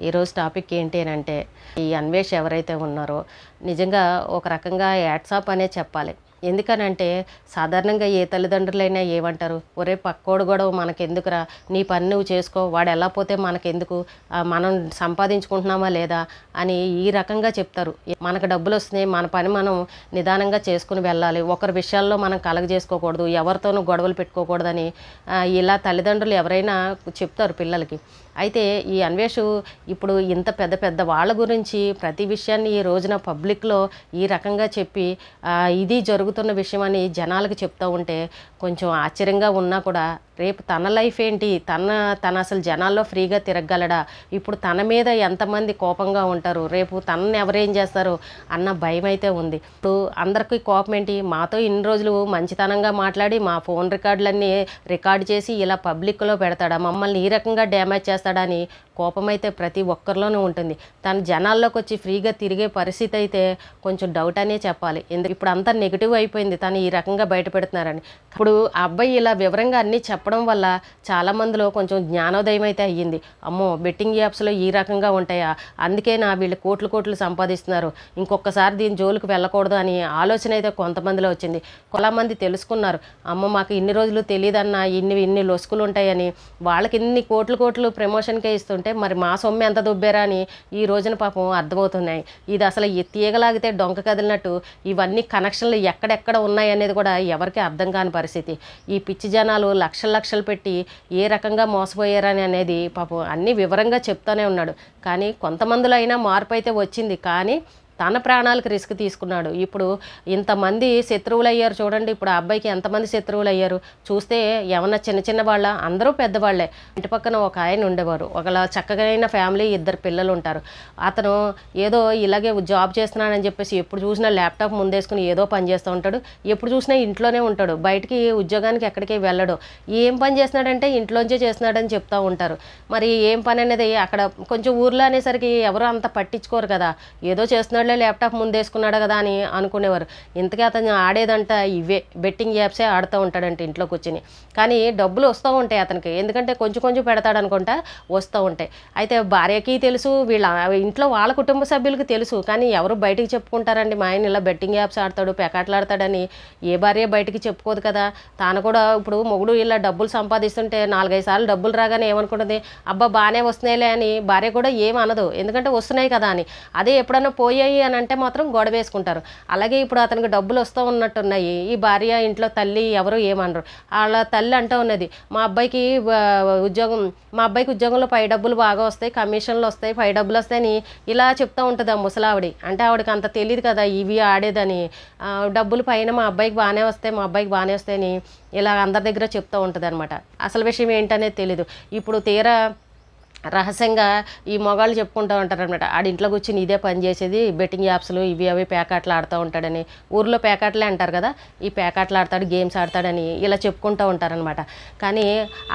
ఈరోజు టాపిక్ ఏంటి అని అంటే ఈ అన్వేష్ ఎవరైతే ఉన్నారో నిజంగా ఒక రకంగా యాట్సాప్ అనే చెప్పాలి. ఎందుకనంటే సాధారణంగా ఏ తల్లిదండ్రులైనా ఏమంటారు? ఒరే పక్కోడు కూడా మనకెందుకురా? నీ పని నువ్వు చేసుకో వాడు ఎలా పోతే మనకెందుకు? మనం సంపాదించుకుంటున్నామా లేదా? అని ఈ రకంగా చెప్తారు. మనకు డబ్బులు వస్తున్నాయి మన పని మనం నిదానంగా చేసుకుని వెళ్ళాలి. ఒకరి విషయాల్లో మనం కలగ చేసుకోకూడదు ఎవరితోనూ గొడవలు పెట్టుకోకూడదని ఇలా తల్లిదండ్రులు ఎవరైనా చెప్తారు పిల్లలకి. అయితే ఈ అన్వేషు ఇప్పుడు ఇంత పెద్ద పెద్ద వాళ్ళ గురించి ప్రతి విషయాన్ని ఈ రోజున పబ్లిక్లో ఈ రకంగా చెప్పి ఇది జరుగుతున్న విషయం అని జనాలకు చెప్తూ ఉంటే కొంచెం ఆశ్చర్యంగా ఉన్నా కూడా రేపు తన లైఫ్ ఏంటి? తన తన అసలు జనాల్లో ఫ్రీగా తిరగలడా ఇప్పుడు తన మీద ఎంతమంది కోపంగా ఉంటారు? రేపు తనని ఎవరేం చేస్తారు? అన్న భయం అయితే ఉంది. ఇప్పుడు అందరికీ కోపం ఏంటి? మాతో ఇన్ని రోజులు మంచితనంగా మాట్లాడి మా ఫోన్ రికార్డులన్నీ రికార్డ్ చేసి ఇలా పబ్లిక్లో పెడతాడా? మమ్మల్ని ఈ రకంగా డ్యామేజ్ చేస్తాడని కోపమైతే ప్రతి ఒక్కరిలోనూ ఉంటుంది. తన జనాల్లోకి వచ్చి ఫ్రీగా తిరిగే పరిస్థితి అయితే కొంచెం డౌట్ అనే చెప్పాలి. ఎందుకు ఇప్పుడు అంతా నెగిటివ్ అయిపోయింది. తను ఈ రకంగా బయట పెడుతున్నారని. ఇప్పుడు ఆ అబ్బాయి ఇలా వివరంగా అన్నీ చెప్పడం వల్ల చాలా మందిలో కొంచెం జ్ఞానోదయం అయితే అయ్యింది. అమ్మో బెట్టింగ్ యాప్స్లో ఈ రకంగా ఉంటాయా? అందుకే నా వీళ్ళు కోట్లు కోట్లు సంపాదిస్తున్నారు. ఇంకొకసారి దీని జోలికి వెళ్ళకూడదు అని ఆలోచన అయితే కొంతమందిలో వచ్చింది. కొంతమంది తెలుసుకున్నారు. అమ్మ మాకు ఇన్ని రోజులు తెలియదన్నా ఇన్ని ఇన్ని లొసుకులు ఉంటాయని వాళ్ళకి ఇన్ని కోట్లు కోట్లు ప్రమోషన్కే ఇస్తుంటే మరి మా సొమ్ము ఎంత దుబ్బేరా అని ఈ రోజున పాపం అర్థమవుతున్నాయి. ఇది అసలు ఈ తీగలాగితే డొంక కదిలినట్టు ఇవన్నీ కనెక్షన్లు ఎక్కడెక్కడ ఉన్నాయి అనేది కూడా ఎవరికి అర్థం కాని పరిస్థితి. ఈ పిచ్చి జనాలు లక్షలు లక్షలు పెట్టి ఏ రకంగా మోసపోయారని అనేది పాపం అన్ని వివరంగా చెప్తానే ఉన్నాడు. కానీ కొంతమందిలో అయినా మార్పు అయితే వచ్చింది. కానీ తన ప్రాణాలకు రిస్క్ తీసుకున్నాడు. ఇప్పుడు ఇంతమంది శత్రువులు అయ్యారు చూడండి. ఇప్పుడు ఆ అబ్బాయికి ఎంతమంది శత్రువులు అయ్యారు చూస్తే ఏమన్నా చిన్న చిన్న వాళ్ళ? అందరూ పెద్దవాళ్ళే. ఇంటి పక్కన ఒక ఆయన ఉండేవారు. ఒకలా చక్కగైన ఫ్యామిలీ ఇద్దరు పిల్లలు ఉంటారు అతను ఏదో ఇలాగే జాబ్ చేస్తున్నాడని చెప్పేసి ఎప్పుడు చూసినా ల్యాప్టాప్ ముందేసుకుని ఏదో పని చేస్తూ ఉంటాడు. ఎప్పుడు చూసినా ఇంట్లోనే ఉంటాడు. బయటికి ఉద్యోగానికి ఎక్కడికి వెళ్ళడు. ఏం పని చేస్తున్నాడంటే ఇంట్లోంచే చేస్తున్నాడని చెప్తూ ఉంటారు. మరి ఏం పని అనేది అక్కడ కొంచెం ఊర్లో అనేసరికి ఎవరు అంత పట్టించుకోరు కదా. ఏదో చేస్తున్నాడులే ల్యాప్టాప్ ముందేసుకున్నాడు కదా అని అనుకునేవారు. ఇంతకీ అతను ఆడేదంట ఇవే బెట్టింగ్ యాప్సే ఆడుతూ ఉంటాడంట ఇంట్లో కూర్చుని. కానీ డబ్బులు వస్తూ ఉంటాయి అతనికి. ఎందుకంటే కొంచెం కొంచెం పెడతాడు అనుకుంటా వస్తూ ఉంటాయి. అయితే భార్యకి తెలుసు వీళ్ళ ఇంట్లో వాళ్ళ కుటుంబ సభ్యులకి తెలుసు. కానీ ఎవరు బయటికి చెప్పుకుంటారండి? మా ఆయన ఇలా బెట్టింగ్ యాప్స్ ఆడతాడు పెకాట్లాడతాడని ఏ భార్య బయటికి చెప్పుకోదు కదా? తాను కూడా ఇప్పుడు మొగుడు ఇలా డబ్బులు సంపాదిస్తుంటే నాలుగైదు సార్లు డబ్బులు రాగానే ఏమనుకుంటుంది? అబ్బా బాగానే వస్తున్నాయిలే అని. భార్య కూడా ఏం అనదు. ఎందుకంటే వస్తున్నాయి కదా అని. అదే ఎప్పుడైనా పోయాయి అని అంటే మాత్రం గొడవ వేసుకుంటారు. అలాగే ఇప్పుడు అతనికి డబ్బులు వస్తూ ఉన్నట్టున్నాయి. ఈ భార్య ఇంట్లో తల్లి ఎవరు ఏమనరు. వాళ్ళ తల్లి అంటూ ఉన్నది మా అబ్బాయికి ఉద్యోగం మా అబ్బాయికి ఉద్యోగంలో పై డబ్బులు బాగా వస్తాయి కమిషన్లు వస్తాయి పై డబ్బులు వస్తాయని ఇలా చెప్తూ ఉంటుంది ఆ ముసలావిడి. అంటే ఆవిడకి అంత తెలియదు కదా ఇవి ఆడేదని. డబ్బులు పైన మా అబ్బాయికి బాగానే వస్తాయి మా అబ్బాయికి బాగానే వస్తాయని ఇలా అందరి దగ్గర చెప్తూ ఉంటుంది అనమాట అసలు విషయం ఏంటనేది తెలీదు. ఇప్పుడు తీరా రహస్యంగా ఈ మొగాళ్ళు చెప్పుకుంటూ ఉంటారు అనమాట ఆడి ఇంట్లో కూర్చుని ఇదే పని చేసేది బెట్టింగ్ యాప్స్లు ఇవి అవి పేకాట్లు ఆడుతూ ఉంటాడని. ఊర్లో పేకాట్లే అంటారు కదా ఈ పేకాట్లు ఆడతాడు గేమ్స్ ఆడతాడని ఇలా చెప్పుకుంటూ ఉంటారనమాట కానీ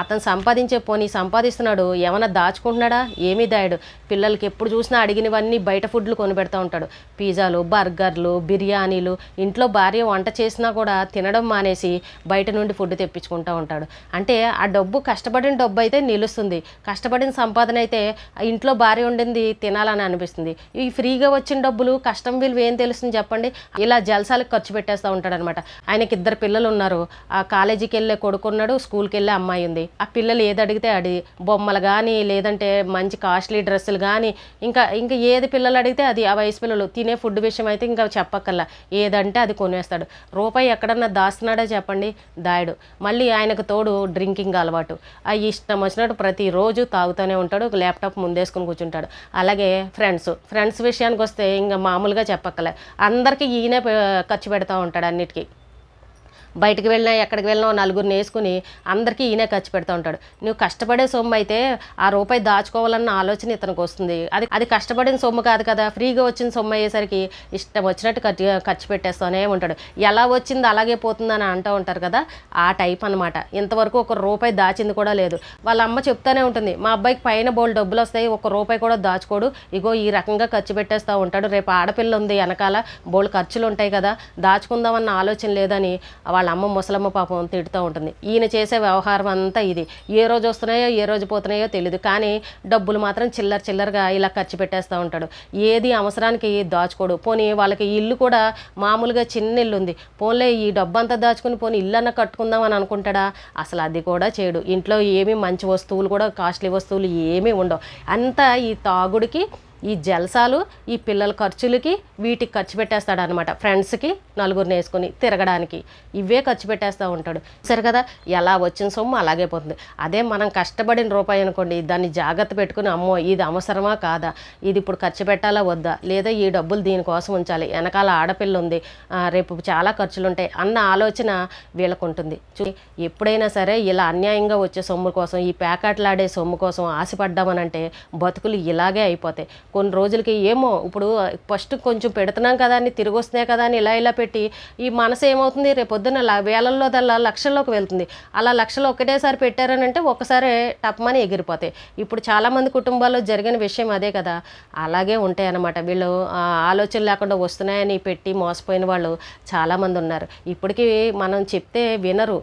అతను సంపాదించే పోనీ సంపాదిస్తున్నాడు ఏమైనా దాచుకుంటున్నాడా? ఏమీ దాయడు. పిల్లలకి ఎప్పుడు చూసినా అడిగినవన్నీ బయట ఫుడ్లు కొనిపెడతా ఉంటాడు. పిజ్జాలు బర్గర్లు బిర్యానీలు ఇంట్లో భార్య వంట చేసినా కూడా తినడం మానేసి బయట నుండి ఫుడ్ తెప్పించుకుంటూ ఉంటాడు. అంటే ఆ డబ్బు కష్టపడిన డబ్బు అయితే నిలుస్తుంది. కష్టపడిన సంపాదన అయితే ఇంట్లో భార్య ఉండింది తినాలని అనిపిస్తుంది. ఈ ఫ్రీగా వచ్చిన డబ్బులు కష్టం విలువ ఏం తెలుస్తుంది చెప్పండి? ఇలా జలసాలకు ఖర్చు పెట్టేస్తూ ఉంటాడు అనమాట ఆయనకి ఇద్దరు పిల్లలు ఉన్నారు. ఆ కాలేజీకి వెళ్ళే కొడుకున్నాడు స్కూల్కి వెళ్ళే అమ్మాయి ఉంది. ఆ పిల్లలు ఏది అడిగితే అడి బొమ్మలు కానీ లేదంటే మంచి కాస్ట్లీ డ్రెస్సులు కానీ ఇంకా ఇంకా ఏది పిల్లలు అడిగితే అది ఆ వయసు పిల్లలు. తినే ఫుడ్ విషయం అయితే ఇంకా చెప్పక్కల్లా ఏదంటే అది కొనేస్తాడు. రూపాయి ఎక్కడన్నా దాస్తున్నాడా చెప్పండి? దాయడు. మళ్ళీ ఆయనకు తోడు డ్రింకింగ్ అలవాటు. ఆ ఇష్టం వచ్చినట్టు ప్రతిరోజు తాగుతూనే ఉంటాడు. ఉంటాడు ఒక ల్యాప్టాప్ ముందేసుకుని కూర్చుంటాడు. అలాగే ఫ్రెండ్స్ ఫ్రెండ్స్ విషయానికి వస్తే ఇంకా మామూలుగా చెప్పక్కలే అందరికీ ఈయనే ఖర్చు పెడతా ఉంటాడు అన్నిటికీ. బయటకు వెళ్ళినా ఎక్కడికి వెళ్ళినా నలుగురిని వేసుకుని అందరికీ ఈయనే ఖర్చు పెడతా ఉంటాడు. నువ్వు కష్టపడే సొమ్ము అయితే ఆ రూపాయి దాచుకోవాలన్న ఆలోచన ఇతనికి వస్తుంది. అది అది కష్టపడిన సొమ్ము కాదు కదా ఫ్రీగా వచ్చిన సొమ్ము అయ్యేసరికి ఇష్టం వచ్చినట్టు ఖర్చు ఖర్చు పెట్టేస్తూనే ఉంటాడు. ఎలా వచ్చింది అలాగే పోతుందని అంటూ ఉంటారు కదా ఆ టైప్ అనమాట ఇంతవరకు ఒక రూపాయి దాచింది కూడా లేదు. వాళ్ళ అమ్మ చెప్తానే ఉంటుంది మా అబ్బాయికి పైన బోల్ డబ్బులు వస్తాయి ఒక రూపాయి కూడా దాచుకోడు. ఇగో ఈ రకంగా ఖర్చు పెట్టేస్తూ ఉంటాడు. రేపు ఆడపిల్ల ఉంది వెనకాల బోల్ ఖర్చులు ఉంటాయి కదా దాచుకుందామన్న ఆలోచన లేదని వాళ్ళ వాళ్ళ అమ్మ ముసలమ్మ పాపం తిడుతూ ఉంటుంది. ఈయన చేసే వ్యవహారం అంతా ఇది. ఏ రోజు వస్తున్నాయో ఏ రోజు పోతున్నాయో తెలియదు కానీ డబ్బులు మాత్రం చిల్లర చిల్లరగా ఇలా ఖర్చు పెట్టేస్తూ ఉంటాడు. ఏది అవసరానికి దాచుకోడు. పోనీ వాళ్ళకి ఇల్లు కూడా మామూలుగా చిన్న ఇల్లు ఉంది. పోన్లే ఈ డబ్బు అంతా దాచుకుని పోనీ ఇల్లు అన్న కట్టుకుందాం అని అనుకుంటాడా? అసలు అది కూడా చేయడు ఇంట్లో ఏమీ మంచి వస్తువులు కూడా కాస్ట్లీ వస్తువులు ఏమీ ఉండవు. అంతా ఈ తాగుడికి ఈ జలసాలు ఈ పిల్లల ఖర్చులకి వీటికి ఖర్చు పెట్టేస్తాడు అనమాట ఫ్రెండ్స్కి నలుగురిని వేసుకొని తిరగడానికి. ఇవే ఖర్చు పెట్టేస్తూ ఉంటాడు. సరే కదా ఎలా వచ్చిన సొమ్ము అలాగే పోతుంది. అదే మనం కష్టపడిన రూపాయి అనుకోండి దాన్ని జాగ్రత్త పెట్టుకుని అమ్మో ఇది అవసరమా కాదా? ఇది ఇప్పుడు ఖర్చు పెట్టాలా వద్దా? లేదా ఈ డబ్బులు దీనికోసం ఉంచాలి? వెనకాల ఆడపిల్ల ఉంది రేపు చాలా ఖర్చులు ఉంటాయి అన్న ఆలోచన వీళ్ళకు ఉంటుంది చూ ఎప్పుడైనా సరే ఇలా అన్యాయంగా వచ్చే సొమ్ము కోసం ఈ ప్యాకెట్లాడే సొమ్ము కోసం ఆశపడ్డామనంటే బతుకులు ఇలాగే అయిపోతాయి. కొన్ని రోజులకి ఏమో ఇప్పుడు ఫస్ట్ కొంచెం పెడుతున్నాం కదా అని తిరిగి వస్తున్నాయి కదా అని ఇలా ఇలా పెట్టి ఈ మనసు ఏమవుతుంది? రేపు వేలల్లో దల్లా లక్షల్లోకి వెళ్తుంది. అలా లక్షలు ఒకటేసారి పెట్టారని అంటే ఒకసారి టప్మని ఎగిరిపోతాయి. ఇప్పుడు చాలామంది కుటుంబాల్లో జరిగిన విషయం అదే కదా. అలాగే ఉంటాయి అన్నమాట వీళ్ళు ఆలోచన లేకుండా వస్తున్నాయని పెట్టి మోసపోయిన వాళ్ళు చాలామంది ఉన్నారు. ఇప్పటికీ మనం చెప్తే వినరు.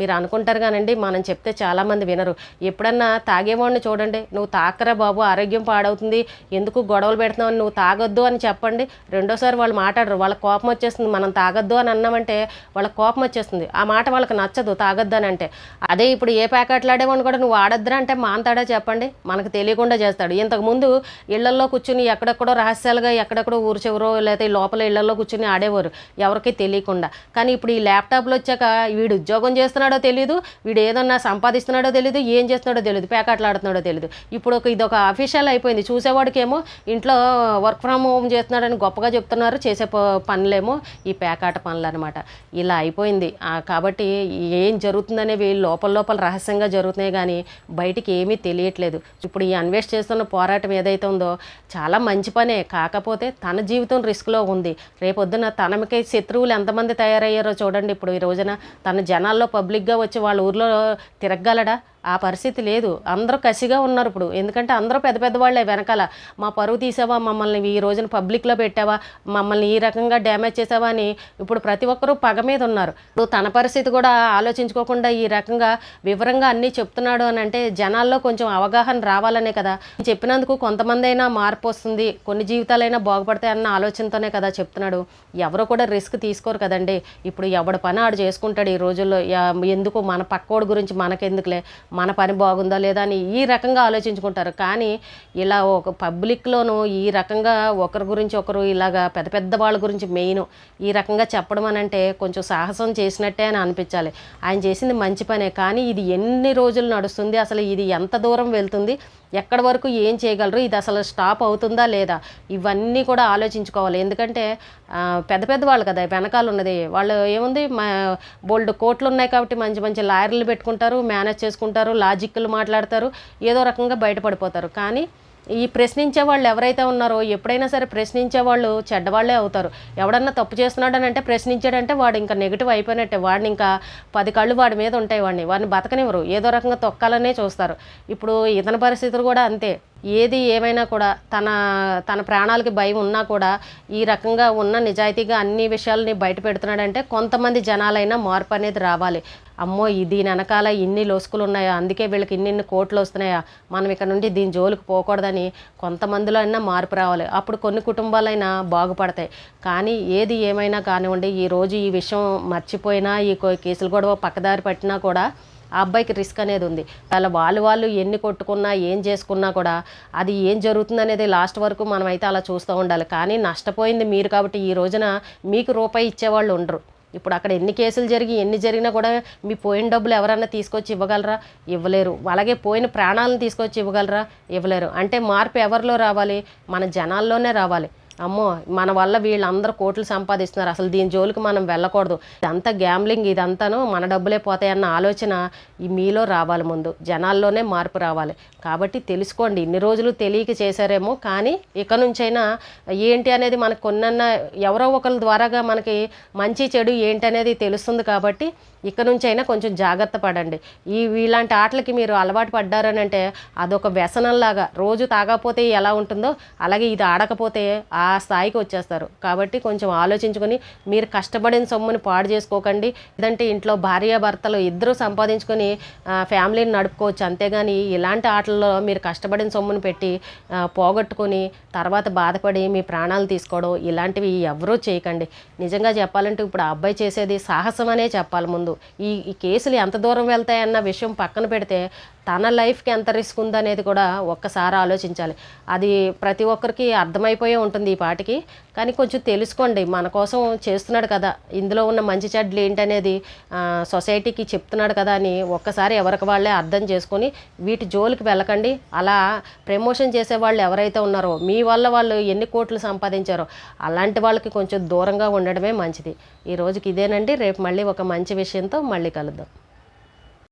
మీరు అనుకుంటారు కానండి మనం చెప్తే చాలామంది వినరు. ఎప్పుడన్నా తాగేవాడిని చూడండి నువ్వు తాకరా బాబు ఆరోగ్యం పాడవుతుంది ఎందుకు గొడవలు పెడుతున్నావు నువ్వు తాగొద్దు అని చెప్పండి. రెండోసారి వాళ్ళు మాట్లాడరు వాళ్ళ కోపం వచ్చేస్తుంది మనం తాగొద్దు అని అన్నామంటే వాళ్ళ కోపం వచ్చేస్తుంది. ఆ మాట వాళ్ళకి నచ్చదు తాగొద్దు అని అంటే. అదే ఇప్పుడు ఏ ప్యాకెట్లు ఆడేవాడిని కూడా నువ్వు ఆడొద్దురా అంటే మాంతాడా చెప్పండి? మనకు తెలియకుండా చేస్తాడు. ఇంతకుముందు ఇళ్ళల్లో కూర్చుని ఎక్కడెక్కడో రహస్యాలుగా ఎక్కడెక్కడో ఊరు చివరో లేకపోతే లోపల ఇళ్ళలో కూర్చుని ఆడేవారు ఎవరికి తెలియకుండా. కానీ ఇప్పుడు ఈ ల్యాప్టాప్లు వచ్చాక వీడు ఉద్యోగం చేస్తున్నాడు తెలియదు వీడు ఏదన్నా సంపాదిస్తున్నాడో తెలియదు ఏం చేస్తున్నాడో తెలియదు ప్యాకెట్లు ఆడుతున్నాడో తెలియదు ఇప్పుడు ఒక ఇది ఒక అఫీషియల్ అయిపోయింది. చూసేవాడికేమో ఇంట్లో వర్క్ ఫ్రమ్ హోమ్ చేస్తున్నాడని గొప్పగా చెప్తున్నారు చేసే పనులేమో ఈ పేకాట పనులు అనమాట ఇలా అయిపోయింది. కాబట్టి ఏం జరుగుతుందనేవి లోపల లోపల రహస్యంగా జరుగుతున్నాయి కానీ బయటికి ఏమీ తెలియట్లేదు. ఇప్పుడు ఈ అన్వేష్ చేస్తున్న పోరాటం ఏదైతే ఉందో చాలా మంచి పనే. కాకపోతే తన జీవితం రిస్క్లో ఉంది. రేపొద్దున తనకి శత్రువులు ఎంతమంది తయారయ్యారో చూడండి. ఇప్పుడు ఈ రోజున తన జనాల్లో పబ్లిక్ పబ్లిక్గా వచ్చి వాళ్ళ ఊర్లో తిరగలడా ఆ పరిస్థితి లేదు. అందరూ కసిగా ఉన్నారు ఇప్పుడు. ఎందుకంటే అందరూ పెద్ద పెద్ద వాళ్ళే వెనకాల. మా పరువు తీసావా? మమ్మల్ని ఈ రోజున పబ్లిక్లో పెట్టావా? మమ్మల్ని ఈ రకంగా డ్యామేజ్ చేసావా అని ఇప్పుడు ప్రతి ఒక్కరూ పగ మీద ఉన్నారు. ఇప్పుడు తన పరిస్థితి కూడా ఆలోచించుకోకుండా ఈ రకంగా వివరంగా అన్నీ చెప్తున్నాడు అని అంటే జనాల్లో కొంచెం అవగాహన రావాలనే కదా. చెప్పినందుకు కొంతమంది అయినా మార్పు వస్తుంది. కొన్ని జీవితాలైనా బాగుపడతాయి అన్న ఆలోచనతోనే కదా చెప్తున్నాడు. ఎవరు కూడా రిస్క్ తీసుకోరు కదండి. ఇప్పుడు ఎవడ పని ఆడు చేసుకుంటాడు ఈ రోజుల్లో. ఎందుకు మన పక్కోడి గురించి మనకెందుకులే? మన పని బాగుందా లేదా అని ఈ రకంగా ఆలోచించుకుంటారు. కానీ ఇలా ఒక పబ్లిక్లోనూ ఈ రకంగా ఒకరి గురించి ఒకరు ఇలాగా పెద్ద పెద్ద వాళ్ళ గురించి మెయిన్ ఈ రకంగా చెప్పడం అని అంటే కొంచెం సాహసం చేసినట్టే అని అనిపించాలి. ఆయన చేసింది మంచి పనే. కానీ ఇది ఎన్ని రోజులు నడుస్తుంది? అసలు ఇది ఎంత దూరం వెళ్తుంది? ఎక్కడి వరకు ఏం చేయగలరు? ఇది అసలు స్టాప్ అవుతుందా లేదా? ఇవన్నీ కూడా ఆలోచించుకోవాలి. ఎందుకంటే పెద్ద పెద్ద వాళ్ళు కదా వెనకాల ఉన్నది. వాళ్ళు ఏముంది? మా బోల్డ్ కోట్లు ఉన్నాయి కాబట్టి మంచి మంచి లాయర్లు పెట్టుకుంటారు మేనేజ్ చేసుకుంటారు లాజిక్లు మాట్లాడతారు ఏదో రకంగా బయటపడిపోతారు. కానీ ఈ ప్రశ్నించే వాళ్ళు ఎవరైతే ఉన్నారో ఎప్పుడైనా సరే ప్రశ్నించే వాళ్ళు చెడ్డవాళ్ళే అవుతారు. ఎవడన్నా తప్పు చేస్తున్నాడని అంటే ప్రశ్నించాడంటే వాడు ఇంకా నెగిటివ్ అయిపోయినట్టే. వాడిని ఇంకా పది కళ్ళు వాడి మీద ఉంటాయి వాడిని. వాడిని బతకనివ్వరు. ఏదో రకంగా తొక్కాలనే చూస్తారు. ఇప్పుడు ఇతని పరిస్థితులు కూడా అంతే. ఏది ఏమైనా కూడా తన తన ప్రాణాలకి భయం ఉన్నా కూడా ఈ రకంగా ఉన్న నిజాయితీగా అన్ని విషయాలని బయట పెడుతున్నాడంటే కొంతమంది జనాలైనా మార్పు అనేది రావాలి. అమ్మో దీని వెనకాల ఇన్ని లొసుకులు ఉన్నాయా అందుకే వీళ్ళకి ఇన్నిన్ని కోట్లు వస్తున్నాయా? మనం ఇక్కడ నుండి దీని జోలికి పోకూడదని కొంతమందిలో అయినా మార్పు రావాలి. అప్పుడు కొన్ని కుటుంబాలైనా బాగుపడతాయి. కానీ ఏది ఏమైనా కానివ్వండి ఈ రోజు ఈ విషయం మర్చిపోయినా ఈ కో- కేసులు గొడవ పక్కదారి పట్టినా కూడా ఆ అబ్బాయికి రిస్క్ అనేది ఉంది. అలా వాళ్ళు వాళ్ళు ఎన్ని కొట్టుకున్నా ఏం చేసుకున్నా కూడా అది ఏం జరుగుతుంది అనేది లాస్ట్ వరకు మనం అయితే అలా చూస్తూ ఉండాలి. కానీ నష్టపోయింది మీరు కాబట్టి ఈ రోజున మీకు రూపాయి ఇచ్చేవాళ్ళు ఉండరు. ఇప్పుడు అక్కడ ఎన్ని కేసులు జరిగి ఎన్ని జరిగినా కూడా మీ పోయిన డబ్బులు ఎవరన్నా తీసుకొచ్చి ఇవ్వగలరా? ఇవ్వలేరు. అలాగే పోయిన ప్రాణాలను తీసుకొచ్చి ఇవ్వగలరా? ఇవ్వలేరు. అంటే మార్పు ఎవరిలో రావాలి? మన జనాల్లోనే రావాలి. అమ్మో మన వల్ల వీళ్ళందరూ కోట్లు సంపాదిస్తున్నారు. అసలు దీని జోలికి మనం వెళ్ళకూడదు. ఇదంతా గ్యాంబ్లింగ్ ఇదంతాను మన డబ్బులే పోతాయన్న ఆలోచన ఈ మీలో రావాలి ముందు. జనాల్లోనే మార్పు రావాలి. కాబట్టి తెలుసుకోండి ఇన్ని రోజులు తెలియక చేశారేమో కానీ ఇక నుంచైనా ఏంటి అనేది మనకు కొన్న ఎవరో ఒకరి ద్వారాగా మనకి మంచి చెడు ఏంటి అనేది తెలుస్తుంది కాబట్టి ఇక నుంచి అయినా కొంచెం జాగ్రత్త పడండి. ఈ ఇలాంటి ఆటలకి మీరు అలవాటు పడ్డారని అంటే అదొక వ్యసనంలాగా రోజు తాగకపోతే ఎలా ఉంటుందో అలాగే ఇది ఆడకపోతే ఆ స్థాయికి వచ్చేస్తారు. కాబట్టి కొంచెం ఆలోచించుకొని మీరు కష్టపడిన సొమ్ముని పాడు చేసుకోకండి. లేదంటే ఇంట్లో భార్యాభర్తలు ఇద్దరూ సంపాదించుకొని ఫ్యామిలీని నడుపుకోవచ్చు. అంతేగాని ఇలాంటి ఆటల్లో మీరు కష్టపడిన సొమ్ముని పెట్టి పోగొట్టుకొని తర్వాత బాధపడి మీ ప్రాణాలు తీసుకోవడం ఇలాంటివి ఎవరూ చేయకండి. నిజంగా చెప్పాలంటే ఇప్పుడు ఆ అబ్బాయి చేసేది సాహసం అనే చెప్పాలి ముందు. ఈ ఈ కేసులు ఎంత దూరం వెళ్తాయన్న విషయం పక్కన పెడితే తన లైఫ్కి ఎంత రిస్క్ ఉందనేది కూడా ఒక్కసారి ఆలోచించాలి. అది ప్రతి ఒక్కరికి అర్థమైపోయే ఉంటుంది ఈ పాటికి. కానీ కొంచెం తెలుసుకోండి మన కోసం చేస్తున్నాడు కదా ఇందులో ఉన్న మంచి చెడ్లు ఏంటనేది సొసైటీకి చెప్తున్నాడు కదా అని ఒక్కసారి ఎవరికి వాళ్ళే అర్థం చేసుకొని వీటి జోలికి వెళ్ళకండి. అలా ప్రమోషన్ చేసే వాళ్ళు ఎవరైతే ఉన్నారో మీ వల్ల వాళ్ళు ఎన్ని కోట్లు సంపాదించారో అలాంటి వాళ్ళకి కొంచెం దూరంగా ఉండడమే మంచిది. ఈ రోజుకి ఇదేనండి. రేపు మళ్ళీ ఒక మంచి విషయంతో మళ్ళీ కలుద్దాం.